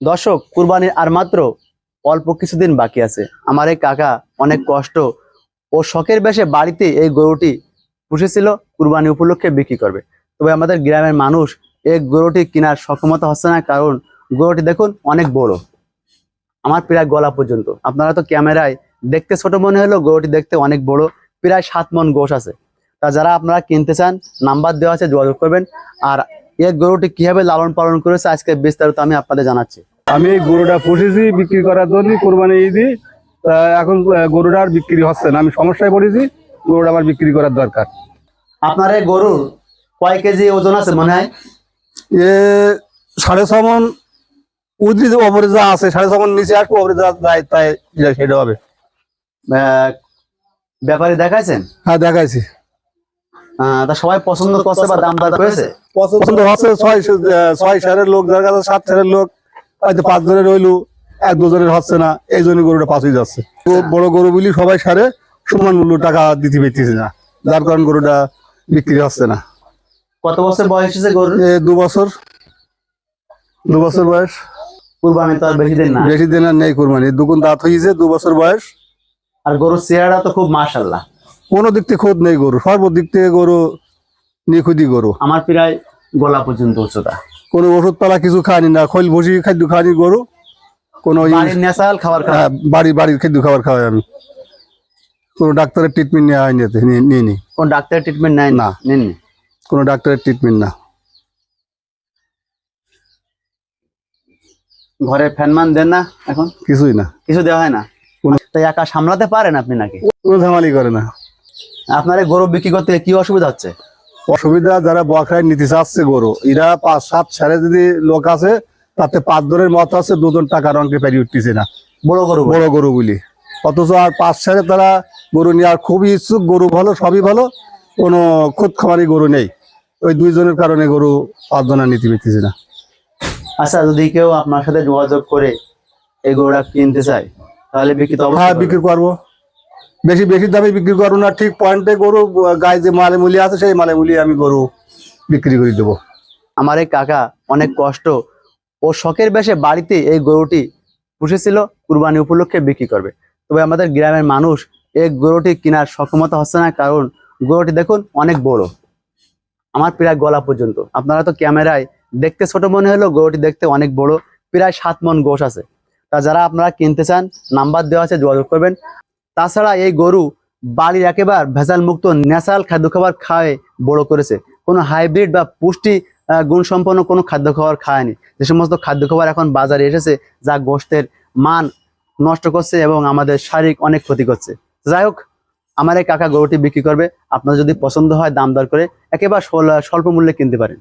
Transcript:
দর্শক, কুরবানির আর মাত্র অল্প কিছুদিন বাকি আছে। আমার এই কাকা অনেক কষ্ট ও শখের বেশে বাড়িতে এই গরুটি পুষেছিল, কুরবানি উপলক্ষে বিক্রি করবে। তবে আমাদের গ্রামের মানুষ এই গরুটি কেনার সক্ষমতা হচ্ছে না, কারণ গরুটি দেখুন অনেক বড়। আমার প্রায় গলা পর্যন্ত। আপনারা তো ক্যামেরায় দেখতে ছোট মনে হলো গরুটি দেখতে অনেক বড়, প্রায় সাত মন গোশ আছে। তা যারা আপনারা কিনতে চান, নাম্বার দেওয়া আছে, যোগাযোগ করবেন। আর এই গরুটি কীভাবে লালন পালন করেছে আজকে বিস্তারিত আমি আপনাদের জানাচ্ছি। আমি এই গরুটা পুষেছি বিক্রি করার জন্য কোরবানি ঈদি। এখন গরুটা আর বিক্রি হচ্ছে না। আমি সমস্যায় পড়েছি গরুটা আমার বিক্রি করার দরকার। আপনার এই গরুর কয় কেজি ওজন আছে মনে হয়? এ সাড়ে ছ মন উদ্ভিদ ওপরে যা আছে সাড়ে ছ মন নিচে আসব ওপরে যা যায় তাই সেটা হবে। ব্যাপারী দেখাইছেন? হ্যাঁ দেখাইছি। তা সবাই পছন্দ করছে বা দাম দর করেছে? পছন্দ হচ্ছে ছয় ছয় সারের লোক যার কাছে সাত সারের লোক হয়তো পাঁচ জনের রইল এক দুজনের হচ্ছে না এই জন্য গরুটা পাঁচই যাচ্ছে। খুব বড় গরু বলি সবাই সারে সমান মূল্য টাকা দিতে পেতেছে না। যার কারণ গরুটা বিক্রি হচ্ছে না। কত বছর বয়স হয়েছে গরুর? এ দু বছর। দু বছর বয়স। কুরবানি তো আর বেশি দিন না। বেশি দিন আর নেই কুরবানি। দুগুণ দাঁত হয়েছে দু বছর বয়স। আর গরুর চেহারা তো খুব মাশাল্লাহ। কোনো দিক থেকে খোঁজ নেই গরু সর্বদিক থেকে গরু নিখুঁতি গরু। আমার প্রায় গলা পর্যন্ত উচ্চতা কোনো ওষুধ পালা কিছু খায়নি না খৈল বসি খাদ্য খায়নি গরু কোনো ন্যাচারাল খাবার খাওয়া হ্যাঁ, বাড়ি বাড়ির খাদ্য খাবার খাওয়াই আমি। কোনো ডাক্তারের ট্রিটমেন্ট নেওয়া হয়নি এতে, নি- কোন ডাক্তার ট্রিটমেন্ট নেয় না। নেননি কোনো ডাক্তারের ট্রিটমেন্ট না। ঘরে ফ্যান মান দেন না এখন? কিছুই না। কিছু দেওয়া হয় না? কোনো- তাই একা সামলাতে পারেন আপনি নাকি? কোনো ঝামালি করে না। আপনার গরু বিক্রি করতে কি অসুবিধা হচ্ছে? অসুবিধা যারা বখায় নিতে চাচ্ছে গরু এরা পাঁচ সাত সাড়ে যদি লোক আছে তাতে পাঁচ জনের মত আছে দুজন টাকার অঙ্কে পেরিয়ে উঠতেছে না। বড় গরু বড় গরু বলি। অথচ আর পাঁচ সাড়ে তারা গরু নেওয়ার খুবই ইচ্ছুক গরু ভালো সবই ভালো কোনো খুদ খামারি গরু নেই। ওই দুইজনের কারণে গরু পাঁচজন আর নিতে পেতেছে না। আচ্ছা যদি কেউ আপনার সাথে যোগাযোগ করে এই গরুটা কিনতে চায় তাহলে বিক্রি তো হ্যাঁ বিক্রি করব। বেশি বেশি দামে বিক্রি করব না, ঠিক পয়েন্টে গরু, গায়ে যে মালে মুলি আছে, সেই মালে মুলি আমি গরু বিক্রি করে দেবো। আমার এই কাকা অনেক কষ্ট, ও শখের বেশে বাড়িতে এই গরুটি পুষেছিল, কুরবানি উপলক্ষে বিক্রি করবে। তবে আমাদের গ্রামের মানুষ এই গরুটি কেনার সক্ষমতা হচ্ছে না, কারণ গরুটি দেখুন অনেক বড়। আমার প্রায় গলা পর্যন্ত। আপনারা তো ক্যামেরায় দেখতে ছোট মনে হলো গরুটি দেখতে অনেক বড়, প্রায় সাত মন গোশ আছে। তা যারা আপনারা কিনতে চান, নাম্বার দেওয়া আছে, যোগাযোগ করবেন। তাছাড়া এই গরু বাড়ির একেবারে ভেজাল মুক্ত ন্যাচারাল খাদ্য খাবার খাওয়ায় বড় করেছে। কোনো হাইব্রিড বা পুষ্টি গুণসম্পন্ন কোনো খাদ্য খাবার খায়নি। যে সমস্ত খাদ্য খাবার এখন বাজারে এসেছে, যা গোষ্ঠের মান নষ্ট করছে এবং আমাদের শারীরিক অনেক ক্ষতি করছে। যাই হোক, আমার এই কাকা গরুটি বিক্রি করবে। আপনার যদি পছন্দ হয় দাম দর করে একেবারে স্বল্প মূল্যে কিনতে পারেন।